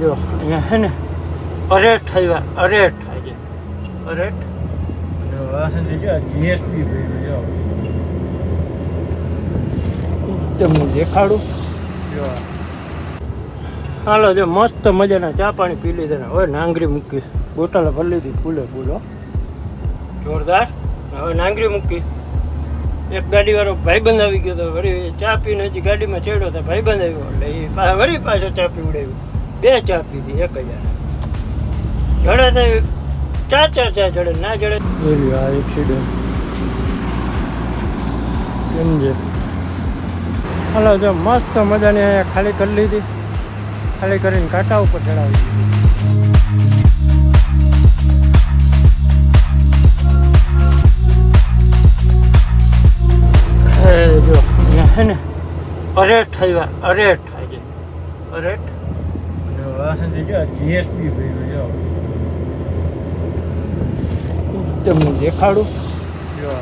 જો અહીંયા છે ને અરેઠ આવ્યા અરેઠ આજે. અરેઠ. અને વાહન જો જીએસબી ભર્યું જો. તમને દેખાડું. હાલો જો મસ્ત મજાના ચા પાણી પી લીધા ને. હવે નાંગરી મૂકી બોટલ ભરી લીધી ફૂલે ફૂલો જોરદાર. હવે નાંગરી મૂકી. એક ગાડીવાળો ભાઈબંધ આવી ગયો તો વળી ચા પીને હજી ગાડીમાં ચડ્યો ભાઈ ભાઈબંધ આવ્યો એટલે એ વળી પાછો ચા પીવડાવ્યું. બે ચા પીધી, એક હજાર. જડે તો ચાર ચાર ચા જડે, ના જડે. આ એક્સિડન્ટ કેમ છે? હલો, જો મસ્ત મજાની અહીંયા ખાલી કરી લીધી. ખાલી કરીને કાંટા ઉપર ચડાવી હે જો હે ને, અરેઠ થાય અરેઠ આજે. અરેઠ? અને વાહન જીએસબી ભર્યું જો તમને દેખાડું? જો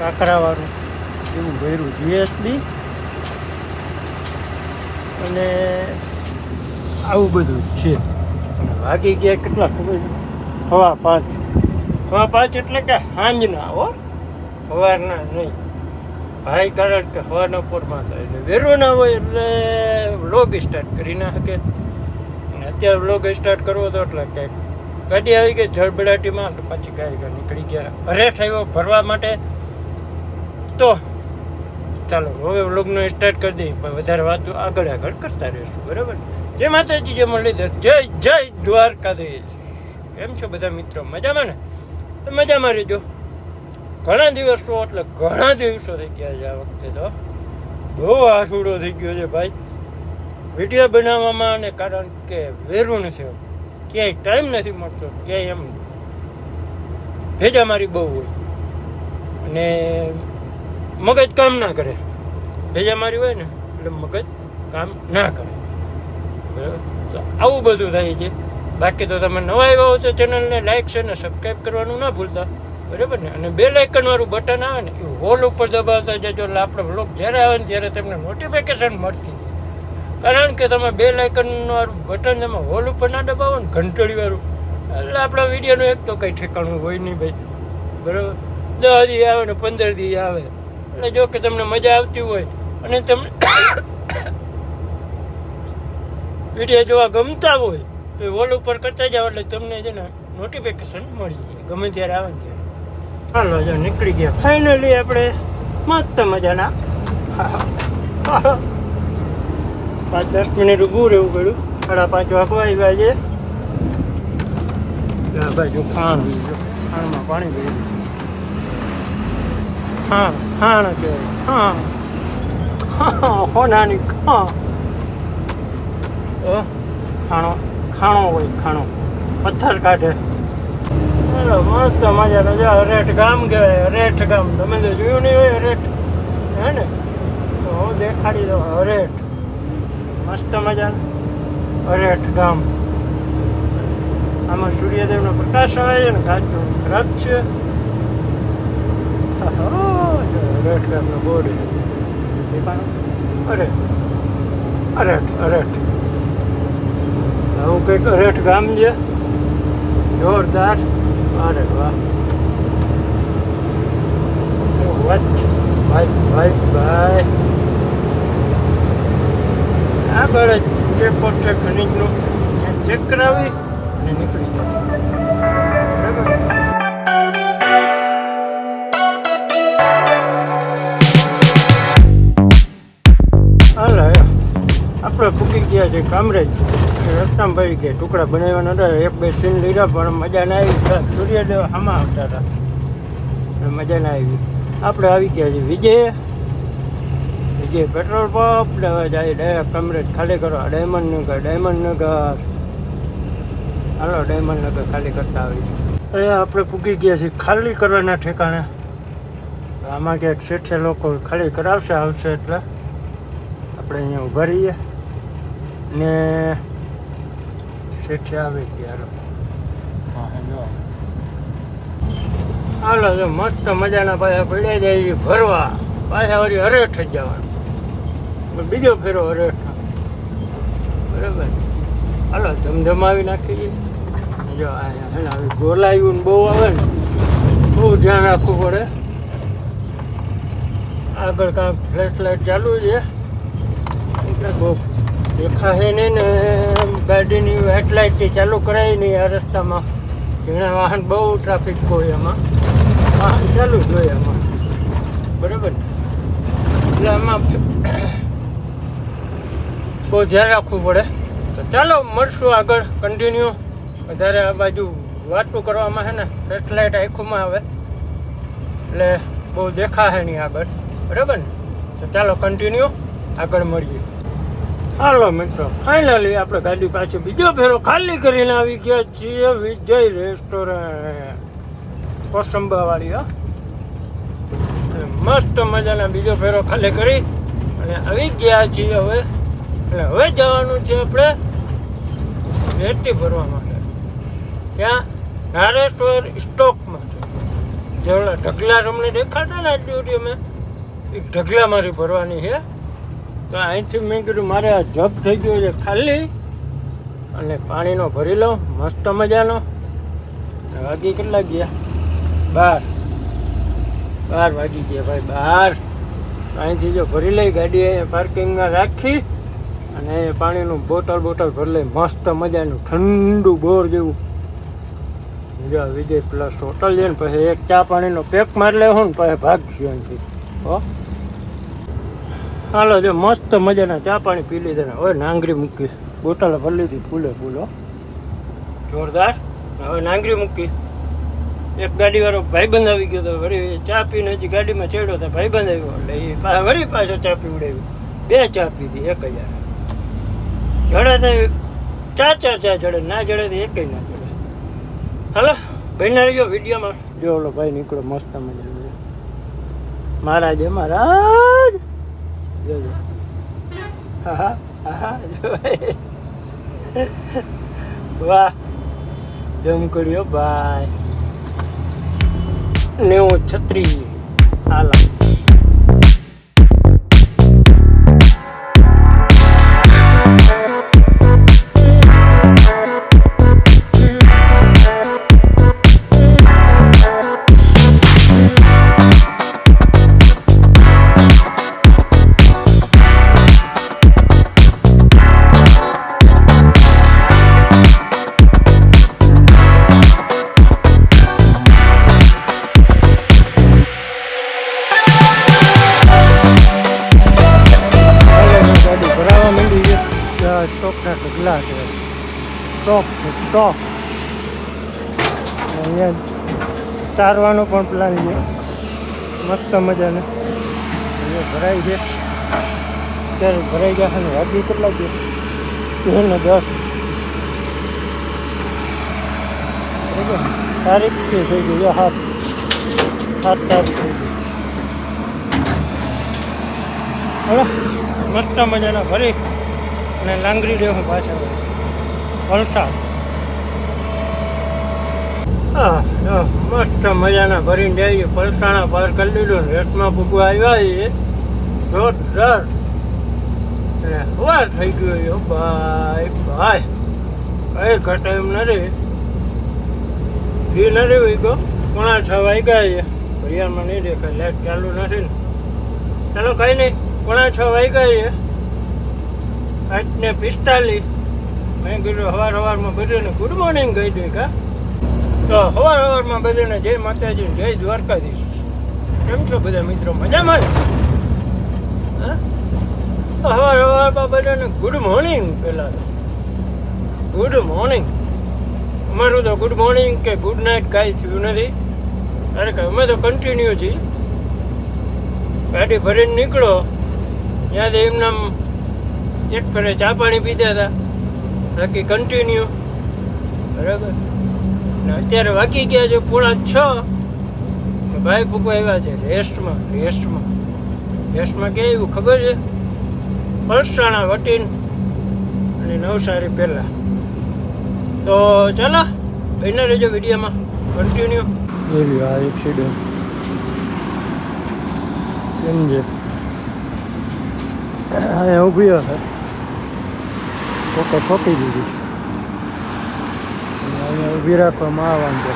કાકરાવાળું એવું ભર્યું જીએસબી અને આવું બધું છે. અને વાગી ગયા કેટલા ખબર હવા પાંચ. હવા પાંચ એટલે કે સાંજના હો? સવારના નહીં. ભાઈ, કારણ કે હવાના પોરમાં થાય એટલે વેરો ના હોય એટલે વ્લોગ સ્ટાર્ટ કરી ના શકે. અત્યારે વ્લોગ સ્ટાર્ટ કરવો તો એટલે કંઈક ગાડી આવી ગઈ જળબડાટીમાં પછી ગાય નીકળી ગયા. હરેઠ આવ્યો ભરવા માટે. તો ચાલો, હવે વ્લોગનો સ્ટાર્ટ કરી દઈએ, પણ વધારે વાતો આગળ આગળ કરતા રહીશું, બરાબર? જય માતાજી, જય મુરલીધર જય જય દ્વારકાધીશ. કેમ છો બધા મિત્રો? મજામાં ને? મજામાં રહેજો. ઘણા દિવસો, એટલે ઘણા દિવસો થઈ ગયા છે આ વખતે તો. બહુ આસુડો થઈ ગયો છે ભાઈ. વીડિયો બનાવવામાં અને કારણ કે વેરું નથી ક્યાંય ટાઈમ નથી મળતો, ક્યાંય એમ ભેજા મારી બહુ હોય. અને મગજ કામ ના કરે. ભેજા મારી હોય ને, એટલે મગજ કામ ના કરે. બરાબર? તો આવું બધું થાય છે. બાકી તો તમે નવા આવ્યા હો તો ચેનલને લાઈક છે ને સબસ્ક્રાઈબ કરવાનું ના ભૂલતા. બરાબર ને? અને બે લાઇકન વાળું બટન આવે ને, એ હોલ ઉપર દબાવતા જજો. એટલે આપણે બ્લોગ જ્યારે આવે ને ત્યારે તમને નોટિફિકેશન મળતી જાય કારણ કે તમે બે લાઇકન વાળું બટન તમે હોલ ઉપર ના દબાવો ને, ઘંટડી વાળું. એટલે આપણા વિડીયોનું એક તો કંઈ ઠેકાણું હોય નહીં ભાઈ. બરાબર? દસ દી આવે ને પંદર દી આવે. એટલે જો કે તમને મજા આવતી હોય અને તમને વીડિયો જોવા ગમતા હોય, તો હોલ ઉપર કરતા જાઓ એટલે તમને છે ને નોટિફિકેશન મળી જાય. ગમે ત્યારે આવે ને હાલો જો નીકળી ગયા. ફાઇનલી આપણે મસ્ત મજાના. પાંચ દસ મિનિટ ઊભું રહેવું પડ્યું. સાડા પાંચ વાગવા આવ્યા છે. બાજુ ખાણ ખાણમાં પાણી ભર્યું હા ખાણ કહેવાય. હા હોનાની ખાણો. ખાણો હોય, ખાણો. પથ્થર કાઢે. ચાલો મસ્ત મજાનો જો અરેઠ ગામ કહેવાય અરેઠ ગામ. તમે તો જોયું નહીં હોય અરેઠ હે ને? તો હું દેખાડી દઉં હરેઠ મસ્ત મજાનું. અરેઠ ગામ. આમાં સૂર્યદેવનો પ્રકાશ આવે છે ને કાચનું ખરાબ છે. હરેઠ ગામનો બોર્ડ અરે અરેઠ અરેઠ આવું કંઈક અરેઠ ગામ છે. જોરદાર. અરે વાહ ભાઈ ભાઈ ભાઈ. આગળ ચેક પોસ્ટ ખનીજનું. ચેક કરાવી અને નીકળી જાય બરાબર? આપણે ફૂકી ગયા છે, કામરેજ. રસ્તામાં ભાઈ કે ટુકડા બનાવવાના નતા, એક બે સીન લીધા, પણ મજા ના આવી. સૂર્યદેવ હામાં આવતા હતા. મજા ના આવી. આપણે આવી ગયા છીએ વિજય. વિજય પેટ્રોલ પંપ, ને હવે જાય ડાયરેક્ટ કમરેજ ખાલી કરો ડાયમંડ નગર ડાયમંડ નગર. હાલો, ડાયમંડ નગર ખાલી કરતા આવી એ આપણે પૂકી ગયા છીએ ખાલી કરવાના ઠેકાણે. આમાં ક્યાંક શેઠે લોકો ખાલી કરાવશે, આવશે એટલે આપણે અહીંયા ઊભા રહીએ. ને શેઠે આવે ગયા હાલો, જો મસ્ત મજાના પાછા પડ્યા જાય ભરવા. પાછા વળી હરેઠ જ જવાનું. બીજો ફેરો હરેઠ. બરાબર? હાલો, ધમધમાવી નાખીએ. જો આવી ગોલાયું ને બહુ આવે ને, બહુ ધ્યાન રાખવું પડે. આગળ કાંઈ ફ્લેશ લાઇટ ચાલુ છે. એટલે બહુ દેખાશે નહીં ને, ગાડીની હેડલાઇટથી ચાલુ કરાય નહીં આ રસ્તામાં. ઘણા વાહન બહુ ટ્રાફિક હોય એમાં. વાહન ચાલુ જ હોય એમાં. બરાબર? એટલે આમાં બહુ ધ્યાન રાખવું પડે. તો ચાલો, મળશું આગળ કન્ટિન્યુ વધારે આ બાજુ વાતું કરવામાં છે ને સેટેલાઇટ આંખોમાં આવે. એટલે બહુ દેખાશે નહીં આગળ. બરાબર ને? તો ચાલો કન્ટિન્યુ આગળ મળીએ. હાલો મિત્રો ફાઇનલી આપણે ગાડી પાછી બીજો ફેરો ખાલી કરીને આવી ગયા છીએ વિજય રેસ્ટોરન્ટ. કોસંબાવાળી, હા. મસ્ત મજાના બીજો ફેરો ખાલી કરી અને આવી ગયા છીએ હવે. એટલે હવે જવાનું છે આપણે રેતી ભરવા માટે. ત્યાં નારેશ્વર સ્ટોકમાં છે જેવડા ઢગલા તમને દેખાતા ને આજની અમે? એ ઢગલા મારી ભરવાની છે. તો અહીંથી મેં કીધું, મારે આ જપ થઈ ગયો છે ખાલી. અને પાણીનો ભરી લઉં, મસ્ત મજાનો. વાગી કેટલા ગયા? બાર. બાર વાગી ગયા ભાઈ, બાર. અહીંથી જો ભરી લઈ ગાડી અહીંયા પાર્કિંગમાં રાખી અને અહીંયા પાણીનું બોટલ બોટલ ભરી લઈ, મસ્ત મજાનું, ઠંડુ બોર જેવું. જો વિજય પ્લસ હોટલ છે ને, પછી એક ચા પાણીનો પેક મારી લેવો ને, પછી ભાગશું અહીંથી. હો? હાલો, જો મસ્ત મજાના ચા પાણી પી લીધા ને. હવે નાંગરી મૂકી. બોટલ ભરી લીધી, ફૂલે ફૂલો. જોરદાર. હવે નાંગરી મૂકી. એક ગાડીવાળો ભાઈબંધ આવી ગયો તો વળી ચા પીને હજી ગાડીમાં ચડ્યો તો ભાઈબંધ આવ્યો. એટલે એ પાછા વળી પાછો ચા પીવડાવ્યો. બે ચા પીધી, એક હજાર. જડે તો ચાર ચાર ચા જડે. ના જડે તો એક ના જડે. હાલો ભાઈને રહેજો વિડીયોમાં. જો ઓલો ભાઈ નીકળો મસ્ત મજા મહારાજ હે મહારાજ! જોજો. હા હા. વાહ. જમ કર્યો બાય. નેવું છત્રીસ. હાલા. સ્ટોક અહીંયા ચારવાનો પણ પ્લાન છે. મસ્ત મજાને. અહીંયા ભરાઈ છે. ત્યારે ભરાઈ ગયા છે ને વાગી કેટલા છે તેર ને દસ. તારીખ છે થઈ ગઈ? હાથ સાત. તારીખ થઈ ગઈ. હવે મસ્ત મજાના ભરી અને લાંગરી દેવું પાછળ. વલસાડ. મસ્ત મજાના ભરીને જઈએ પલસાણા પાર કરી લીધું રેટમાં ભૂગવા આવ્યા છીએ. જોરદાર. અને સવાર થઈ ગયો યો ભાઈ ભાઈ. કઈ ઘટે એમ નથી. ઘી નથી ગયો. પોણા છ વાગ્યા છે. ઘડિયાળમાં નહીં દેખાય લાઈટ ચાલુ નથી ને. ચાલો કઈ નહીં, પોણા છ વાગ્યા છે. આઠ ને પિસ્તાલીસ. મેં કીધું સવાર સવારમાં બધું ગુડ મોર્નિંગ કહી દઈ કા. તો સવાર સવારમાં બધાને જય માતાજી જય દ્વારકાધીશ. કેમ છો બધા મિત્રો? મજામાં તો સવાર સવારમાં બધાને ગુડ મોર્નિંગ પહેલાં ગુડ મોર્નિંગ અમારું તો ગુડ મોર્નિંગ કે ગુડ નાઇટ કાંઈ થયું નથી. અરે કે અમે તો કન્ટિન્યુ છીએ. ગાડી ભરીને નીકળો. ત્યાંથી એમનામ એક ફરે ચા પાણી પીતા હતા. બાકી કન્ટિન્યુ બરાબર? અત્યારે વાગી ગયા છે પોણા છ. ભાઈ ભૂકો આવ્યા છે રેસ્ટમાં રેસ્ટમાં રેસ્ટમાં કે એવું ખબર છે? પલસાણા વટીન અને નવસારી પહેલાં. તો ચાલો બહેના રહેજો વિડીયોમાં. કન્ટિન્યુ જોઈ આ એક્સિડન્ટ કેમ છે. અહીંયા ઊભી હશે. કોકે ઠોકી દીધી. અહીંયા ઊભી રાખવામાં છે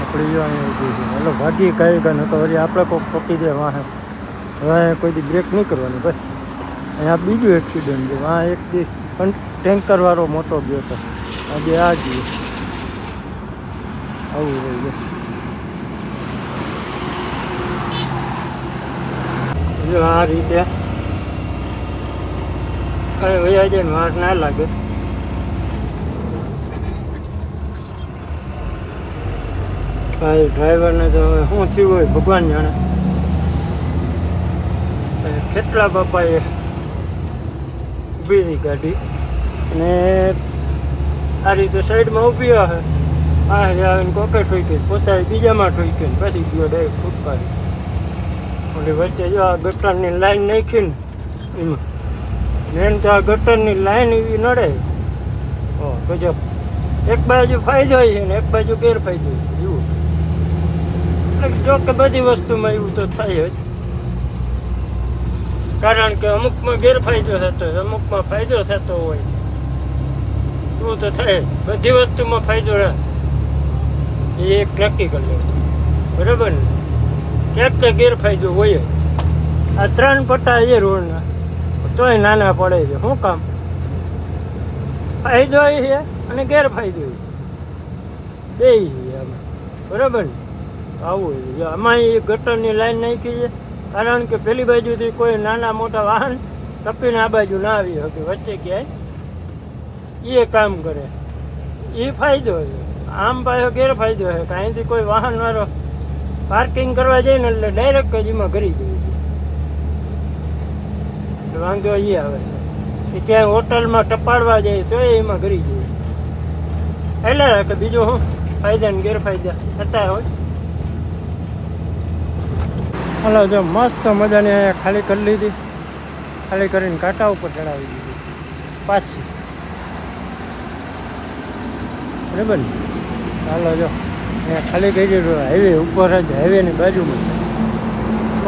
આપણી જો એટલે ભાગી કઈ નહીં નતો વળી આપણે કોઈક પકી દે વાહે હવે કોઈ દી બ્રેક નહીં કરવાની ભાઈ અહીંયા બીજું એક્સિડન્ટ છે વાહ એક દી પણ ટેન્કર વાળો મોટો ગયો હતો આજે આ ગયો આવું રહી ગયું જો આ રીતે કઈ વયા જાય વાર ના લાગે. ભાઈ ડ્રાઈવરને તો હવે શું થયું હોય ભગવાન જાણે. કેટલા બાપાએ ઊભી હતી ગાડી અને આ રીતે સાઈડમાં ઊભી હશે આ આવીને કોકે ઠોકી પોતાએ બીજામાં ઠોકી પછી ગયો ડાયરેક્ટ ફૂટપાડી ઓલી વચ્ચે જો આ ગટરની લાઈન નાખીને એમાં મેન તો આ ગટરની લાઈન એવી નડે. ગજબ એક બાજુ ફાયદો છે ને એક બાજુ ગેરફાયદો એવું. એટલે જો કે બધી વસ્તુમાં એવું તો થાય જ. કારણ કે અમુકમાં ગેરફાયદો થતો હોય અમુકમાં ફાયદો થતો હોય. એવું તો થાય. બધી વસ્તુમાં ફાયદો રહે. એ એક નક્કી કરી લેવું. બરાબર ને? ક્યાંક ગેરફાયદો હોય આ ત્રણ પટ્ટા એ રોડના. તોય નાના પડે છે. શું કામ? ફાયદો છે અને ગેરફાયદો બે છે આમાં. બરાબર ને? આવું છે. આમાં એ ગટરની લાઈન નાખી છે. કારણ કે પેલી બાજુથી કોઈ નાના મોટા વાહન તપીને આ બાજુ ના આવી શકે. વચ્ચે ક્યાંય? એ કામ કરે. એ ફાયદો છે. આમ પાછો ગેરફાયદો છે. કે કોઈ વાહનવાળો પાર્કિંગ કરવા જાય ને એટલે ડાયરેક્ટ જ એમાં કરી દે વાંધો એ આવે. કે ક્યાંય હોટલમાં ટપાડવા જાય તો એમાં ઘરી જાય. એટલે કે બીજું શું ફાયદા ને ગેરફાયદા. થતા હોય. હલો, જો મસ્ત મજાની અહીંયા ખાલી કરી લીધી. ખાલી કરીને કાંટા ઉપર ચડાવી દીધી. પાછી. બરાબર ને? હાલો, જો. અહીંયા ખાલી કરી દીધું. હાઈવે ઉપર જ, હાઈવેની બાજુમાં.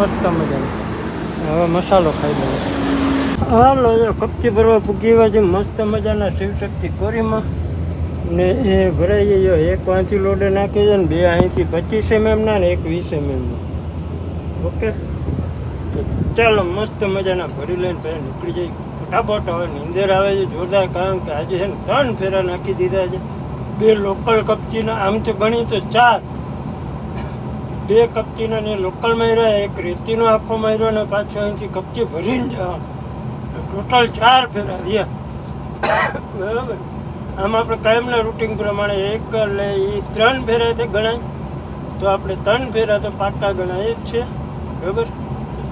મસ્ત મજાની. હવે મસાલો ખાઈ લેવો હાલો કપચી ભરવા પૂકી એવા છે, મસ્ત મજાના શિવશક્તિ કોરીમાં. ને એ ભરાઈ ગયો, એક પાંચી લોડે નાખી છે ને બે અહીંથી પચીસ એમએમના ને એક વીસ એમએમના ઓકે? ચાલો, મસ્ત મજાના ભરી લઈને પછી નીકળી જઈ ફટાફટ હવે નીંદર આવે છે, જોરદાર, કારણ કે આજે છે ને ત્રણ ફેરા નાખી દીધા છે. બે લોકલ કપચીના, આમ તો ગણી તો ચાર. બે કપચીના ને લોકલ માર્યા, એક રેતીનો આખો માર્યો ને પાછો અહીંથી કપચી ભરીને જવાનું. ટોટલ ચાર ફેરા રહ્યા. બરાબર. આમ આપણે કાયમના રૂટિંગ પ્રમાણે એક એટલે એ ત્રણ ફેરાથી ગણાય. તો આપણે ત્રણ ફેરા તો પાક્કા ગણાય જ છે. બરાબર?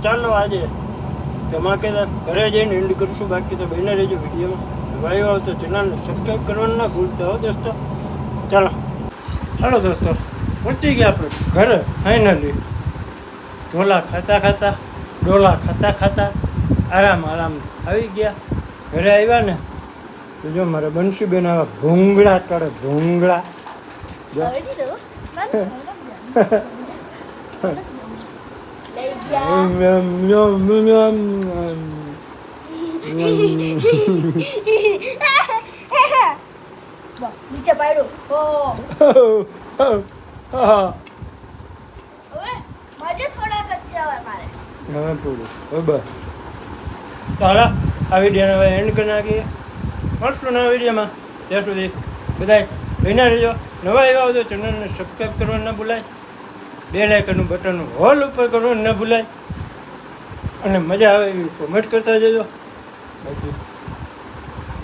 ચાલો આજે ધમાકેદાર ઘરે જઈને એન્ડ કરશું. બાકી તો બહેને રહેજો વિડીયોમાં. ભાઈઓ આવો તો ચેનલને સબસ્ક્રાઈબ કરવાનું ના ભૂલતા હો દોસ્તો. ચાલો. ચાલો દોસ્તો. પહોંચી ગયા આપણે ઘરે ફાઇનલી ઢોલા ખાતા ખાતા ડોલા ખાતા ખાતા. આરામ આરામ. આવી ગયા. ઘરે આવ્યા ને તો જો મારે બંશીબેન આવા ભૂંગળા કરે ભૂંગળા. નીચે પાડ્યું. હવે થોડા કચ્ચા હવે પૂરું હવે બસ. તો હાલો, આ વિડીયોને હવે એન્ડ કરી નાખીએ. મળશું નવા વિડીયોમાં. ત્યાં સુધી બધાય બન્યા રહેજો. નવા એવા તો ચેનલને સબસ્ક્રાઈબ કરવાનું ન ભૂલાય. બે લાઇકનનું બટન હોલ ઉપર કરવાનું ન ભૂલાય. અને મજા આવે એવી કોમેન્ટ કરતા જજો. બાકી